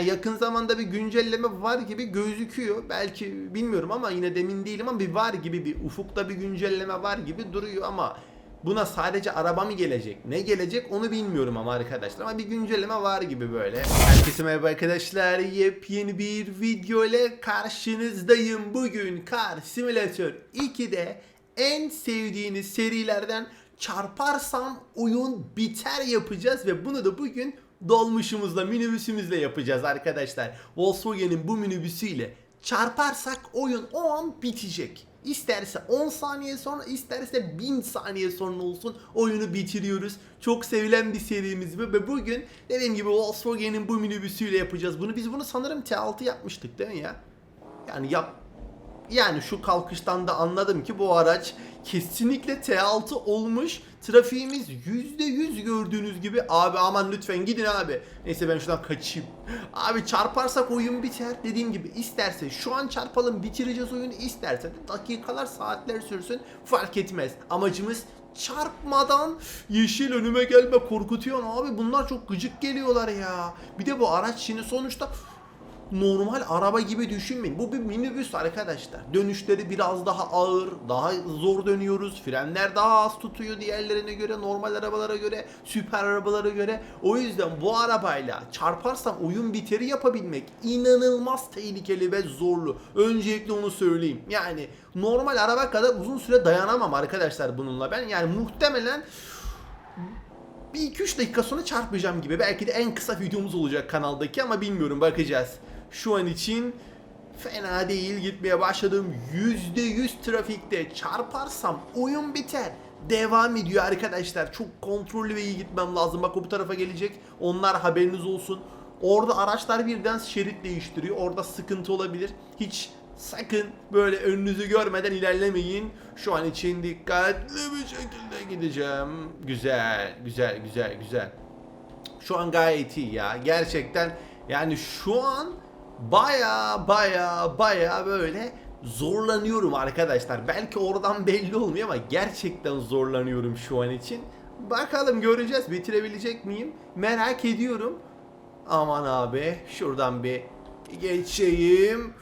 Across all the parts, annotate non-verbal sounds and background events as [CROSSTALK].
Yani yakın zamanda bir güncelleme var gibi gözüküyor. Belki bilmiyorum ama yine demin değilim ama bir var gibi bir ufukta bir güncelleme var gibi duruyor ama buna sadece araba mı gelecek? Ne gelecek onu bilmiyorum ama arkadaşlar. Ama bir güncelleme var gibi böyle. Herkese merhaba arkadaşlar. Yepyeni bir video ile karşınızdayım. Bugün Car Simulator 2'de en sevdiğiniz serilerden çarparsam oyun biter yapacağız ve bunu da bugün dolmuşumuzla, minibüsümüzle yapacağız arkadaşlar. Volkswagen'in bu minibüsüyle çarparsak oyun o an bitecek. İsterse 10 saniye sonra isterse 1000 saniye sonra olsun oyunu bitiriyoruz. Çok sevilen bir serimiz bu ve bugün dediğim gibi Volkswagen'in bu minibüsüyle yapacağız bunu. Biz bunu sanırım T6 yapmıştık değil mi ya? Yani yap yani şu kalkıştan da anladım ki bu araç kesinlikle T6 olmuş. Trafiğimiz %100 gördüğünüz gibi. Abi aman lütfen gidin abi. Neyse ben şuradan kaçayım. Abi çarparsak oyun biter. Dediğim gibi isterse şu an çarpalım bitireceğiz oyunu. isterse de dakikalar saatler sürsün fark etmez. Amacımız çarpmadan yeşil önüme gelme korkutuyor abi bunlar çok gıcık geliyorlar ya. Bir de bu araç şimdi sonuçta normal araba gibi düşünmeyin. Bu bir minibüs arkadaşlar. Dönüşleri biraz daha ağır, daha zor dönüyoruz. Frenler daha az tutuyor diğerlerine göre, normal arabalara göre, süper arabalara göre. O yüzden bu arabayla çarparsam oyun biteri yapabilmek inanılmaz tehlikeli ve zorlu. Öncelikle onu söyleyeyim. Yani normal araba kadar uzun süre dayanamam arkadaşlar bununla ben. Yani muhtemelen bir 2-3 dakika sonra çarpacağım gibi. Belki de en kısa videomuz olacak kanaldaki ama bilmiyorum bakacağız. Şu an için fena değil gitmeye başladım. %100 trafikte çarparsam oyun biter. Devam ediyor arkadaşlar. Çok kontrollü ve iyi gitmem lazım. Bak o bu tarafa gelecek. Onlar haberiniz olsun. Orada araçlar birden şerit değiştiriyor. Orada sıkıntı olabilir. Hiç sakın böyle önünüzü görmeden ilerlemeyin. Şu an için dikkatli bir şekilde gideceğim. Güzel, güzel, güzel, güzel. Şu an gayet iyi ya. Gerçekten yani şu an baya baya baya böyle zorlanıyorum arkadaşlar. Belki oradan belli olmuyor ama gerçekten zorlanıyorum şu an için. Bakalım göreceğiz bitirebilecek miyim? Merak ediyorum. Aman abi şuradan bir geçeyim.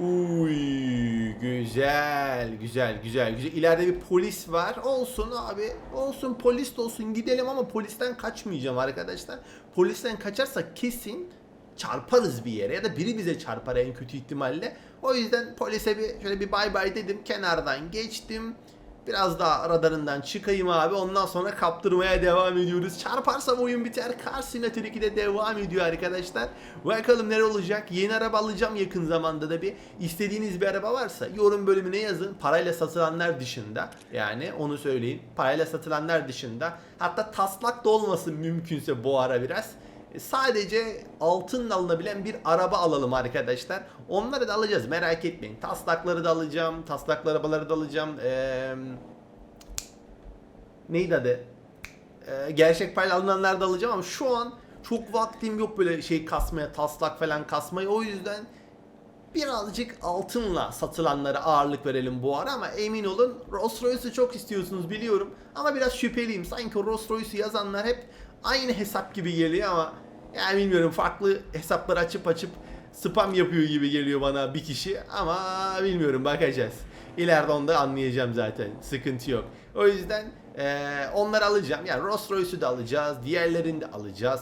Uy güzel güzel güzel güzel. İleride bir polis var. Olsun abi. Olsun polis de olsun gidelim ama polisten kaçmayacağım arkadaşlar. Polisten kaçarsak kesin çarparız bir yere ya da biri bize çarpar en kötü ihtimalle. O yüzden polise bir şöyle bir bay bay dedim. Kenardan geçtim. Biraz daha radarından çıkayım abi. Ondan sonra kaptırmaya devam ediyoruz. Çarparsam oyun biter. Car Simulator 2'de devam ediyor arkadaşlar. Bakalım neler olacak. Yeni araba alacağım yakın zamanda da bir. İstediğiniz bir araba varsa yorum bölümüne yazın. Parayla satılanlar dışında. Yani onu söyleyeyim. Parayla satılanlar dışında. Hatta taslak da olmasın mümkünse bu ara biraz. Sadece altınla alınabilen bir araba alalım arkadaşlar. Onları da alacağız merak etmeyin. Taslakları da alacağım. Taslaklı arabaları da alacağım. Eee neydi adı? Ee, gerçek payla alınanlar da alacağım ama şu an çok vaktim yok böyle şey kasmaya, taslak falan kasmaya. O yüzden birazcık altınla satılanlara ağırlık verelim bu ara ama emin olun Rolls Royce'u çok istiyorsunuz biliyorum ama biraz şüpheliyim. Sanki Rolls Royce'u yazanlar hep aynı hesap gibi geliyor ama yani bilmiyorum farklı hesaplar açıp açıp spam yapıyor gibi geliyor bana bir kişi ama bilmiyorum bakacağız. İleride onu da anlayacağım zaten. Sıkıntı yok. O yüzden eee onları alacağım. Yani Rolls Royce'u da alacağız. Diğerlerini de alacağız.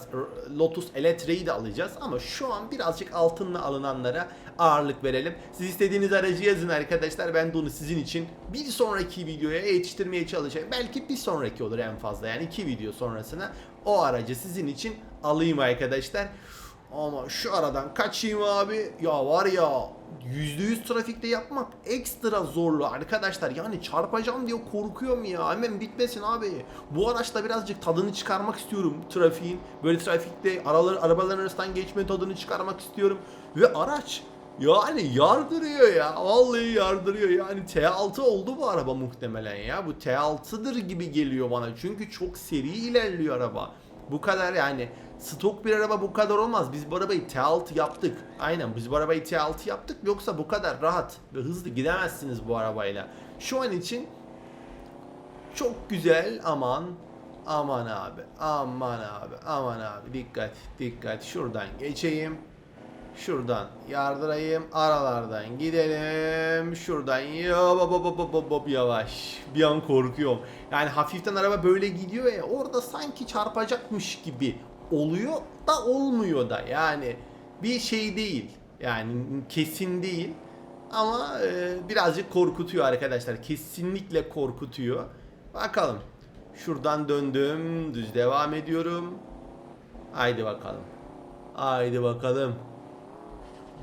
Lotus Electra'yı da alacağız. Ama şu an birazcık altınla alınanlara ağırlık verelim. Siz istediğiniz aracı yazın arkadaşlar. Ben de onu sizin için bir sonraki videoya yetiştirmeye çalışacağım. Belki bir sonraki olur en fazla. Yani iki video sonrasına o aracı sizin için alayım arkadaşlar. Ama şu aradan kaçayım abi. Ya var ya %100 trafikte yapmak ekstra zorlu arkadaşlar. Yani çarpacağım diye korkuyorum ya. Hemen bitmesin abi. Bu araçta birazcık tadını çıkarmak istiyorum trafiğin. Böyle trafikte aralar, arabaların arasından geçme tadını çıkarmak istiyorum. Ve araç yani yardırıyor ya. Vallahi yardırıyor. Yani T6 oldu bu araba muhtemelen ya. Bu T6'dır gibi geliyor bana. Çünkü çok seri ilerliyor araba. Bu kadar yani stok bir araba bu kadar olmaz. Biz bu arabayı T6 yaptık. Aynen biz bu arabayı T6 yaptık. Yoksa bu kadar rahat ve hızlı gidemezsiniz bu arabayla. Şu an için çok güzel aman aman abi aman abi aman abi dikkat dikkat şuradan geçeyim. Şuradan yardırayım. Aralardan gidelim. Şuradan yavaş. Bir an korkuyorum. Yani hafiften araba böyle gidiyor ya orada sanki çarpacakmış gibi oluyor da olmuyor da. Yani bir şey değil. Yani kesin değil. Ama e, birazcık korkutuyor arkadaşlar. Kesinlikle korkutuyor. Bakalım. Şuradan döndüm. Düz devam ediyorum. Haydi bakalım. Haydi bakalım.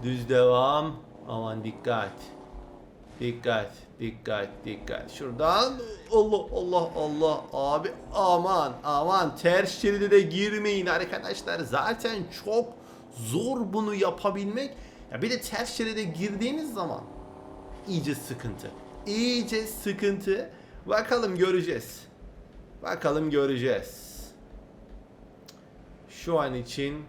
Düz devam. Aman dikkat. Dikkat, dikkat, dikkat. Şuradan Allah Allah Allah abi aman aman ters şeride de girmeyin arkadaşlar. Zaten çok zor bunu yapabilmek. Ya bir de ters şeride girdiğiniz zaman iyice sıkıntı. İyice sıkıntı. Bakalım göreceğiz. Bakalım göreceğiz. Şu an için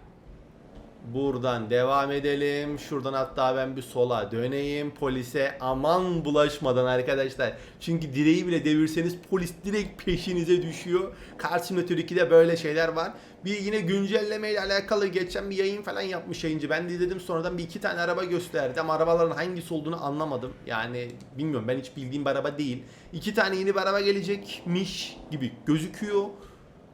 buradan devam edelim. Şuradan hatta ben bir sola döneyim. Polise aman bulaşmadan arkadaşlar. Çünkü direği bile devirseniz polis direkt peşinize düşüyor. Kar Simulator 2'de böyle şeyler var. Bir yine güncelleme ile alakalı geçen bir yayın falan yapmış yayıncı. Ben de izledim sonradan bir iki tane araba gösterdi ama arabaların hangisi olduğunu anlamadım. Yani bilmiyorum ben hiç bildiğim bir araba değil. İki tane yeni bir araba gelecekmiş gibi gözüküyor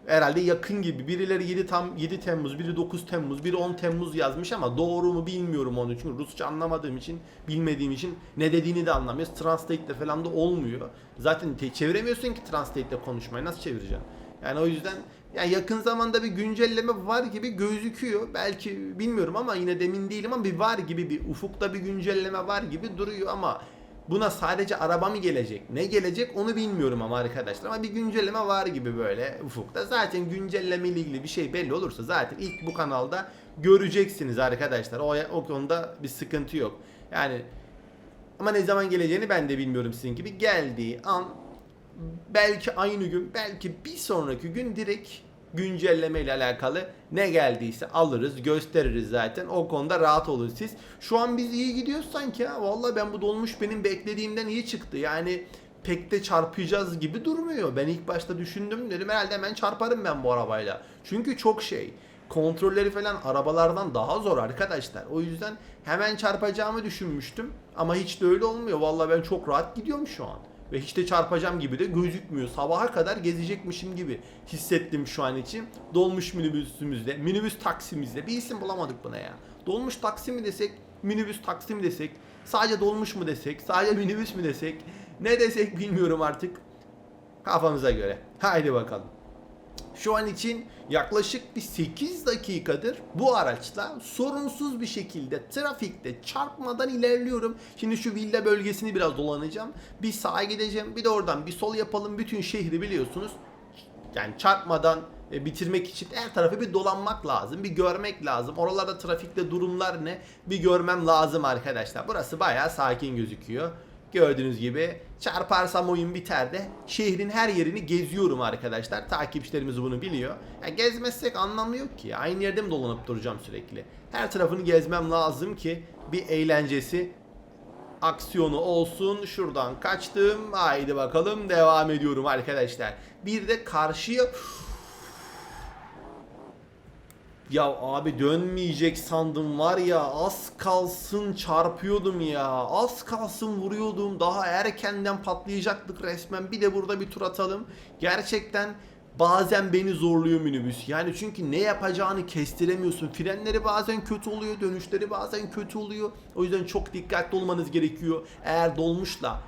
herhalde yakın gibi. Birileri 7 tam 7 Temmuz, biri 9 Temmuz, biri 10 Temmuz yazmış ama doğru mu bilmiyorum onu. Çünkü Rusça anlamadığım için, bilmediğim için ne dediğini de anlamıyoruz. Translate'le falan da olmuyor. Zaten te- çeviremiyorsun ki Translate'le konuşmayı. Nasıl çevireceksin? Yani o yüzden yani yakın zamanda bir güncelleme var gibi gözüküyor. Belki bilmiyorum ama yine demin değilim ama bir var gibi bir ufukta bir güncelleme var gibi duruyor ama Buna sadece araba mı gelecek? Ne gelecek onu bilmiyorum ama arkadaşlar. Ama bir güncelleme var gibi böyle ufukta. Zaten güncelleme ile ilgili bir şey belli olursa zaten ilk bu kanalda göreceksiniz arkadaşlar. O, o konuda bir sıkıntı yok. Yani ama ne zaman geleceğini ben de bilmiyorum sizin gibi. Geldiği an belki aynı gün belki bir sonraki gün direkt güncelleme ile alakalı ne geldiyse alırız gösteririz zaten o konuda rahat olun siz. Şu an biz iyi gidiyoruz sanki ha vallahi ben bu dolmuş benim beklediğimden iyi çıktı yani pek de çarpacağız gibi durmuyor. Ben ilk başta düşündüm dedim herhalde hemen çarparım ben bu arabayla. Çünkü çok şey kontrolleri falan arabalardan daha zor arkadaşlar. O yüzden hemen çarpacağımı düşünmüştüm ama hiç de öyle olmuyor. Vallahi ben çok rahat gidiyorum şu an ve hiç de çarpacağım gibi de gözükmüyor. Sabaha kadar gezecekmişim gibi hissettim şu an için. Dolmuş minibüsümüzde, minibüs taksimizde bir isim bulamadık buna ya. Dolmuş taksi mi desek, minibüs taksi mi desek, sadece dolmuş mu desek, sadece minibüs mü desek, ne desek bilmiyorum artık. Kafamıza göre. Haydi bakalım. Şu an için yaklaşık bir 8 dakikadır bu araçla sorunsuz bir şekilde trafikte çarpmadan ilerliyorum. Şimdi şu villa bölgesini biraz dolanacağım. Bir sağa gideceğim bir de oradan bir sol yapalım. Bütün şehri biliyorsunuz. Yani çarpmadan e, bitirmek için her tarafı bir dolanmak lazım. Bir görmek lazım. Oralarda trafikte durumlar ne? Bir görmem lazım arkadaşlar. Burası bayağı sakin gözüküyor. Gördüğünüz gibi çarparsam oyun biter de şehrin her yerini geziyorum arkadaşlar. Takipçilerimiz bunu biliyor. Ya gezmezsek anlamı yok ki. Aynı yerde mi dolanıp duracağım sürekli? Her tarafını gezmem lazım ki bir eğlencesi aksiyonu olsun. Şuradan kaçtım. Haydi bakalım devam ediyorum arkadaşlar. Bir de karşıya ya abi dönmeyecek sandım var ya az kalsın çarpıyordum ya. Az kalsın vuruyordum. Daha erkenden patlayacaktık resmen. Bir de burada bir tur atalım. Gerçekten bazen beni zorluyor minibüs. Yani çünkü ne yapacağını kestiremiyorsun. Frenleri bazen kötü oluyor, dönüşleri bazen kötü oluyor. O yüzden çok dikkatli olmanız gerekiyor. Eğer dolmuşla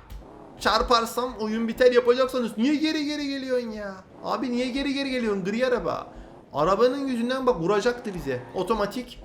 çarparsam oyun biter yapacaksanız niye geri geri geliyorsun ya? Abi niye geri geri geliyorsun gri araba? Arabanın yüzünden bak vuracaktı bize. Otomatik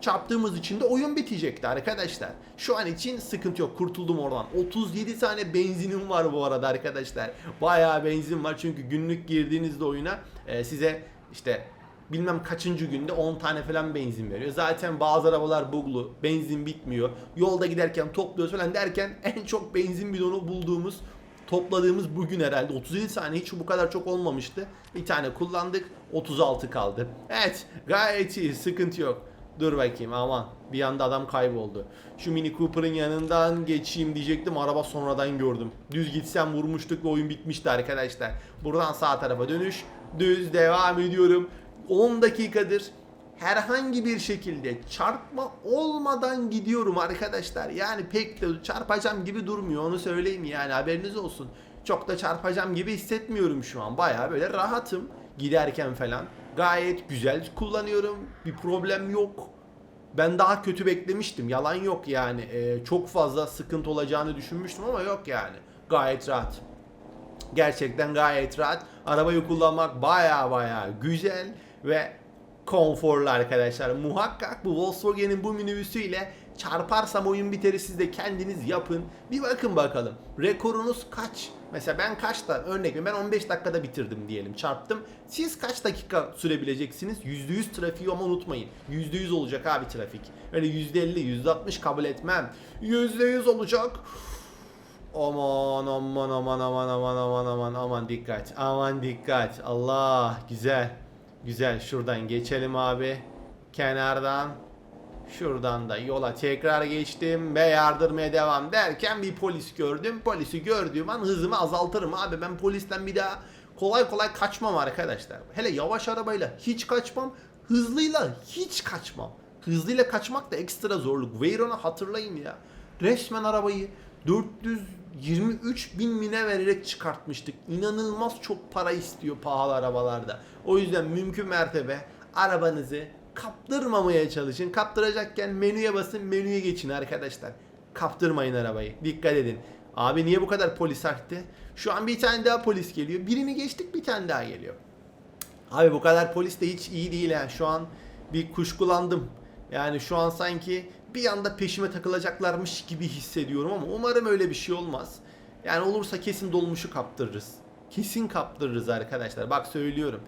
çarptığımız için de oyun bitecekti arkadaşlar. Şu an için sıkıntı yok. Kurtuldum oradan. 37 tane benzinim var bu arada arkadaşlar. Bayağı benzin var çünkü günlük girdiğinizde oyuna e, size işte bilmem kaçıncı günde 10 tane falan benzin veriyor. Zaten bazı arabalar buglu, benzin bitmiyor. Yolda giderken topluyoruz falan derken [LAUGHS] en çok benzin bidonu bulduğumuz topladığımız bugün herhalde 37 tane hiç bu kadar çok olmamıştı. Bir tane kullandık 36 kaldı. Evet gayet iyi sıkıntı yok. Dur bakayım aman bir anda adam kayboldu. Şu Mini Cooper'ın yanından geçeyim diyecektim araba sonradan gördüm. Düz gitsem vurmuştuk ve oyun bitmişti arkadaşlar. Buradan sağ tarafa dönüş. Düz devam ediyorum. 10 dakikadır herhangi bir şekilde çarpma olmadan gidiyorum arkadaşlar. Yani pek de çarpacağım gibi durmuyor onu söyleyeyim yani haberiniz olsun. Çok da çarpacağım gibi hissetmiyorum şu an. Bayağı böyle rahatım giderken falan. Gayet güzel kullanıyorum. Bir problem yok. Ben daha kötü beklemiştim. Yalan yok yani. Ee, çok fazla sıkıntı olacağını düşünmüştüm ama yok yani. Gayet rahat. Gerçekten gayet rahat. Arabayı kullanmak baya baya güzel ve konforlu arkadaşlar. Muhakkak bu Volkswagen'in bu minibüsüyle çarparsam oyun biteri siz de kendiniz yapın. Bir bakın bakalım. Rekorunuz kaç? Mesela ben kaçta örnek veriyorum ben 15 dakikada bitirdim diyelim çarptım. Siz kaç dakika sürebileceksiniz? %100 trafiği ama unutmayın. %100 olacak abi trafik. Öyle %50, %60 kabul etmem. %100 olacak. Aman aman aman aman aman aman aman aman dikkat. Aman dikkat. Allah güzel. Güzel şuradan geçelim abi. Kenardan. Şuradan da yola tekrar geçtim ve yardırmaya devam derken bir polis gördüm. Polisi gördüğüm an hızımı azaltırım abi. Ben polisten bir daha kolay kolay kaçmam arkadaşlar. Hele yavaş arabayla hiç kaçmam. Hızlıyla hiç kaçmam. Hızlıyla kaçmak da ekstra zorluk. Veyron'u hatırlayın ya. Resmen arabayı 423 bin mine vererek çıkartmıştık. İnanılmaz çok para istiyor pahalı arabalarda. O yüzden mümkün mertebe arabanızı kaptırmamaya çalışın. Kaptıracakken menüye basın, menüye geçin arkadaşlar. Kaptırmayın arabayı. Dikkat edin. Abi niye bu kadar polis arttı? Şu an bir tane daha polis geliyor. Birini geçtik bir tane daha geliyor. Abi bu kadar polis de hiç iyi değil ha. Şu an bir kuşkulandım. Yani şu an sanki bir anda peşime takılacaklarmış gibi hissediyorum ama umarım öyle bir şey olmaz. Yani olursa kesin dolmuşu kaptırırız. Kesin kaptırırız arkadaşlar. Bak söylüyorum.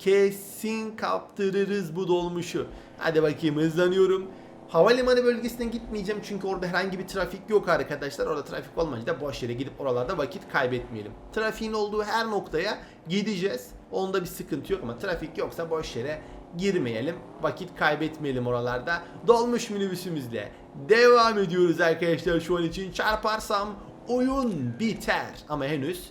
Kesin kaptırırız bu dolmuşu. Hadi bakayım hızlanıyorum. Havalimanı bölgesine gitmeyeceğim çünkü orada herhangi bir trafik yok arkadaşlar. Orada trafik olmayınca da boş yere gidip oralarda vakit kaybetmeyelim. Trafiğin olduğu her noktaya gideceğiz. Onda bir sıkıntı yok ama trafik yoksa boş yere girmeyelim. Vakit kaybetmeyelim oralarda. Dolmuş minibüsümüzle devam ediyoruz arkadaşlar şu an için. Çarparsam oyun biter. Ama henüz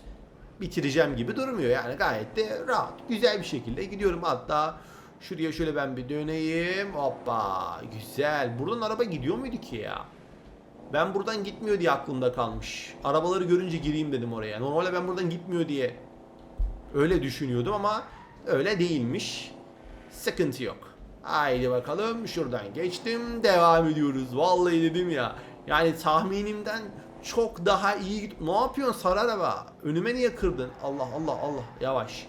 bitireceğim gibi durmuyor. Yani gayet de rahat güzel bir şekilde gidiyorum. Hatta şuraya şöyle ben bir döneyim. Hoppa güzel. Buradan araba gidiyor muydu ki ya? Ben buradan gitmiyor diye aklımda kalmış. Arabaları görünce gireyim dedim oraya. Normalde ben buradan gitmiyor diye öyle düşünüyordum ama öyle değilmiş. Sıkıntı yok. Haydi bakalım şuradan geçtim. Devam ediyoruz. Vallahi dedim ya. Yani tahminimden çok daha iyi git. Ne yapıyorsun sarı araba? Önüme niye kırdın? Allah Allah Allah yavaş.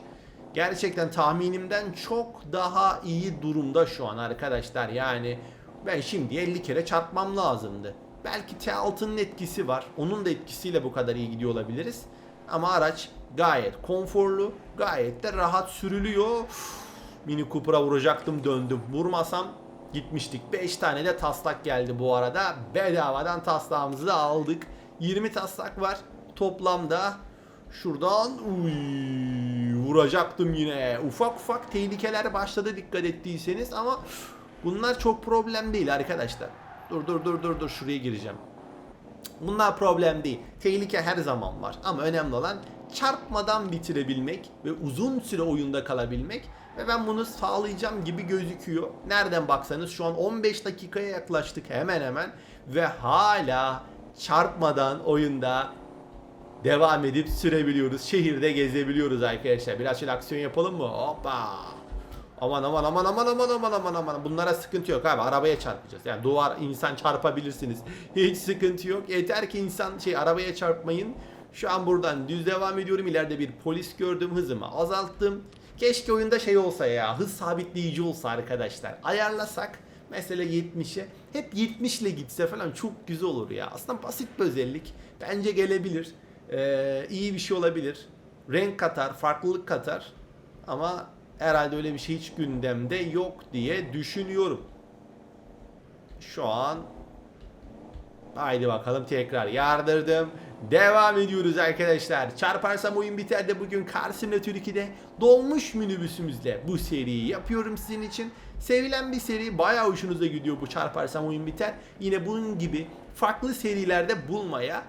Gerçekten tahminimden çok daha iyi durumda şu an arkadaşlar. Yani ben şimdi 50 kere çarpmam lazımdı. Belki T6'nın etkisi var. Onun da etkisiyle bu kadar iyi gidiyor olabiliriz. Ama araç gayet konforlu, gayet de rahat sürülüyor. Üf, Mini Cooper'a vuracaktım döndüm. Vurmasam gitmiştik. 5 tane de taslak geldi bu arada. Bedavadan taslağımızı da aldık. 20 taslak var toplamda. Şuradan uy, vuracaktım yine. Ufak ufak tehlikeler başladı dikkat ettiyseniz ama bunlar çok problem değil arkadaşlar. Dur dur dur dur dur şuraya gireceğim. Bunlar problem değil. Tehlike her zaman var. Ama önemli olan çarpmadan bitirebilmek ve uzun süre oyunda kalabilmek. Ve ben bunu sağlayacağım gibi gözüküyor. Nereden baksanız şu an 15 dakikaya yaklaştık hemen hemen. Ve hala çarpmadan oyunda devam edip sürebiliyoruz. Şehirde gezebiliyoruz arkadaşlar. Biraz şöyle aksiyon yapalım mı? Hoppa. Aman aman aman aman aman aman aman aman. Bunlara sıkıntı yok abi. Arabaya çarpacağız. Yani duvar insan çarpabilirsiniz. Hiç sıkıntı yok. Yeter ki insan şey arabaya çarpmayın. Şu an buradan düz devam ediyorum. İleride bir polis gördüm. Hızımı azalttım. Keşke oyunda şey olsa ya. Hız sabitleyici olsa arkadaşlar. Ayarlasak mesela 70'e hep 70 ile gitse falan çok güzel olur ya. Aslında basit bir özellik. Bence gelebilir. Ee, iyi bir şey olabilir. Renk katar, farklılık katar. Ama herhalde öyle bir şey hiç gündemde yok diye düşünüyorum. Şu an Haydi bakalım tekrar yardırdım. Devam ediyoruz arkadaşlar. Çarparsam oyun biter de bugün Simulator 2'de dolmuş minibüsümüzle bu seriyi yapıyorum sizin için. Sevilen bir seri bayağı hoşunuza gidiyor bu çarparsam oyun biter. Yine bunun gibi farklı serilerde bulmaya,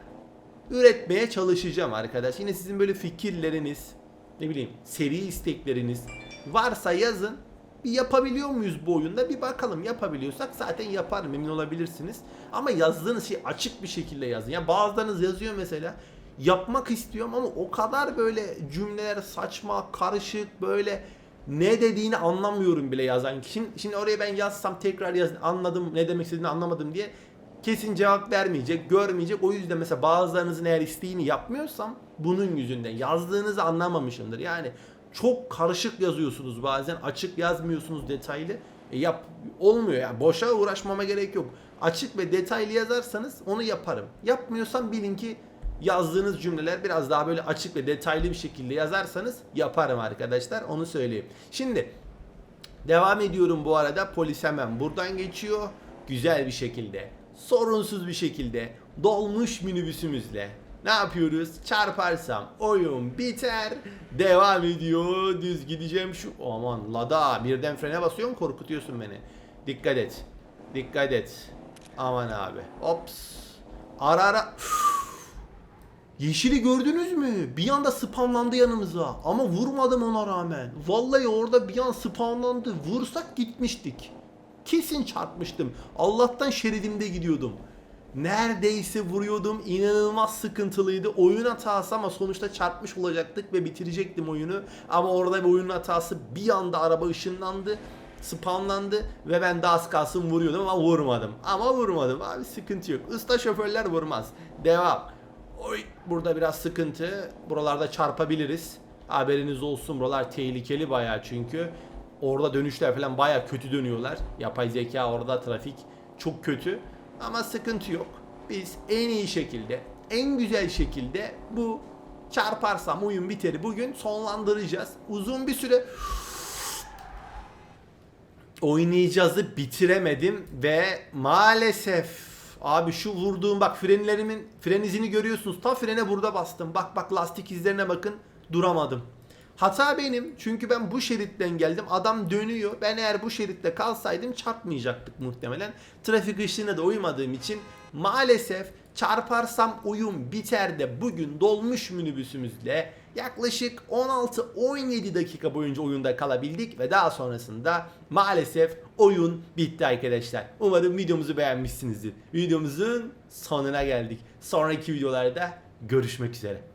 üretmeye çalışacağım arkadaş. Yine sizin böyle fikirleriniz, ne bileyim seri istekleriniz varsa yazın. Bir yapabiliyor muyuz bu oyunda? Bir bakalım. Yapabiliyorsak zaten yaparım emin olabilirsiniz. Ama yazdığınız şey açık bir şekilde yazın. Ya bazılarınız yazıyor mesela yapmak istiyorum ama o kadar böyle cümleler saçma, karışık böyle ne dediğini anlamıyorum bile yazan. Şimdi, şimdi oraya ben yazsam tekrar yaz anladım ne demek istediğini anlamadım diye kesin cevap vermeyecek, görmeyecek. O yüzden mesela bazılarınızın eğer isteğini yapmıyorsam bunun yüzünden yazdığınızı anlamamışımdır. Yani çok karışık yazıyorsunuz bazen, açık yazmıyorsunuz detaylı. E yap olmuyor yani boşa uğraşmama gerek yok. Açık ve detaylı yazarsanız onu yaparım. Yapmıyorsam bilin ki yazdığınız cümleler biraz daha böyle açık ve detaylı bir şekilde yazarsanız yaparım arkadaşlar. Onu söyleyeyim. Şimdi devam ediyorum bu arada. Polis hemen buradan geçiyor. Güzel bir şekilde, sorunsuz bir şekilde dolmuş minibüsümüzle ne yapıyoruz? Çarparsam oyun biter. Devam ediyor. Düz gideceğim şu. Aman lada birden frene basıyorsun korkutuyorsun beni. Dikkat et. Dikkat et. Aman abi. Ops. Ara ara. [SIGHS] Yeşili gördünüz mü? Bir anda spamlandı yanımıza. Ama vurmadım ona rağmen. Vallahi orada bir an spamlandı. Vursak gitmiştik. Kesin çarpmıştım. Allah'tan şeridimde gidiyordum. Neredeyse vuruyordum. İnanılmaz sıkıntılıydı. Oyun hatası ama sonuçta çarpmış olacaktık ve bitirecektim oyunu. Ama orada bir oyun hatası bir anda araba ışınlandı. Spamlandı ve ben de az kalsın vuruyordum ama vurmadım. Ama vurmadım abi sıkıntı yok. Usta şoförler vurmaz. Devam. Oy burada biraz sıkıntı. Buralarda çarpabiliriz. Haberiniz olsun buralar tehlikeli bayağı çünkü. Orada dönüşler falan bayağı kötü dönüyorlar. Yapay zeka orada trafik çok kötü. Ama sıkıntı yok. Biz en iyi şekilde, en güzel şekilde bu çarparsam oyun biteri bugün sonlandıracağız. Uzun bir süre oynayacağızı bitiremedim ve maalesef abi şu vurduğum bak frenlerimin fren izini görüyorsunuz. Tam frene burada bastım. Bak bak lastik izlerine bakın duramadım. Hata benim çünkü ben bu şeritten geldim. Adam dönüyor. Ben eğer bu şeritte kalsaydım çarpmayacaktık muhtemelen. Trafik ışığına da uymadığım için maalesef çarparsam oyun biter de bugün dolmuş minibüsümüzle yaklaşık 16-17 dakika boyunca oyunda kalabildik ve daha sonrasında maalesef oyun bitti arkadaşlar. Umarım videomuzu beğenmişsinizdir. Videomuzun sonuna geldik. Sonraki videolarda görüşmek üzere.